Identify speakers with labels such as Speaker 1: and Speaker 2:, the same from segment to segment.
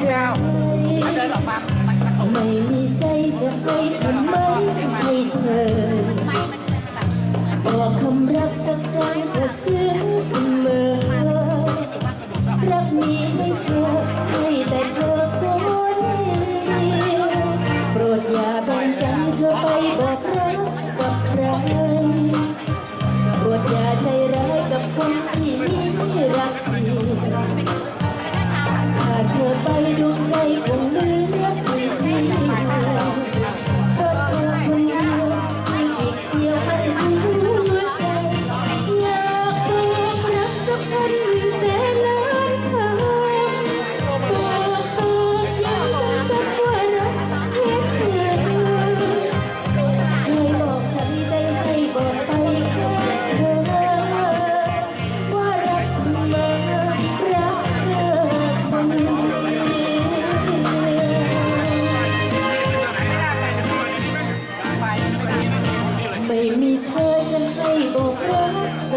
Speaker 1: เดีว
Speaker 2: ไม่มีใจจะไปทำไมไม่ใช่เธอบอกคำรักสักครั้งเธอ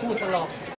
Speaker 1: พูดตลอด